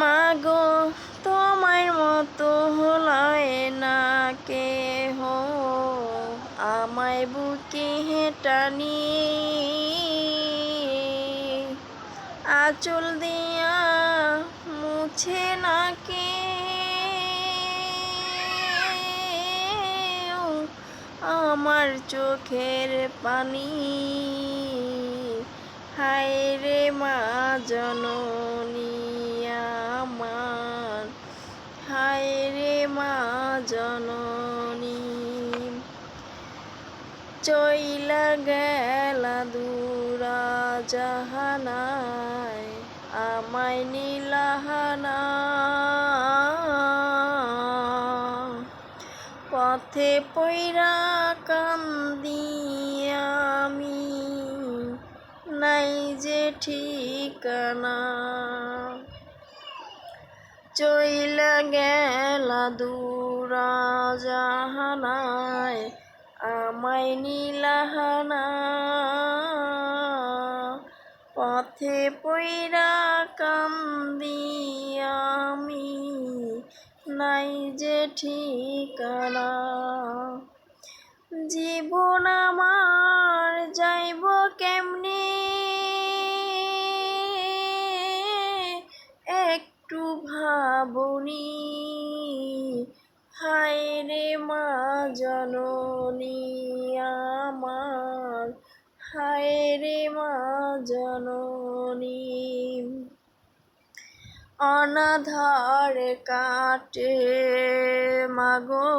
মাগো, তোমার মতো হলয় না কে হো আমায় বুকে হেটানি। আচল দিয়া মুছে না কে আমার চোখের পানি। হায় রে মা জননী আমার হায় রে মা জননী। চইলা গেলা দূরা জাহানায়, আমায় নীলাহানা পথে পৈরা কান্দি আমি, নাই যে ঠিকানা। চইলা গেলা দূরা জাহানায় আমায় নীলাহানা। পথে পৈরা কান্দি আমি, নাই যে ঠিকানা। জীবন আমার যাইব কেমনি? একটু ভাবনি হায় রে মা জননী আমার হায় রে মা জননী। অনাধার কাটে মাগো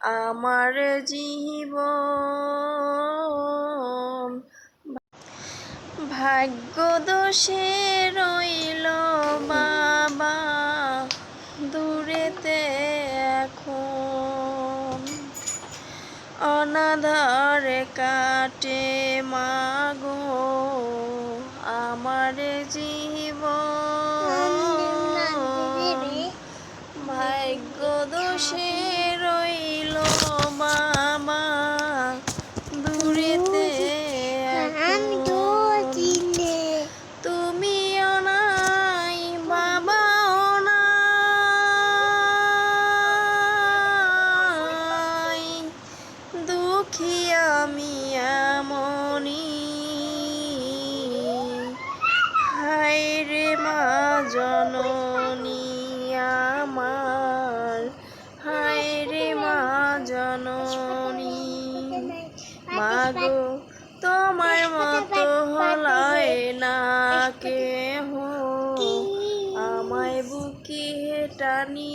আমার জীবন। ভাগ্য দোষে রইল অনাধার কাটে মাগো আমার জীব ভাগ্য দোষে জননী আমার। হায় রে মা জননী। মাগো, তোমার মতো হলায় না কেহ। আমায় বুকি টানি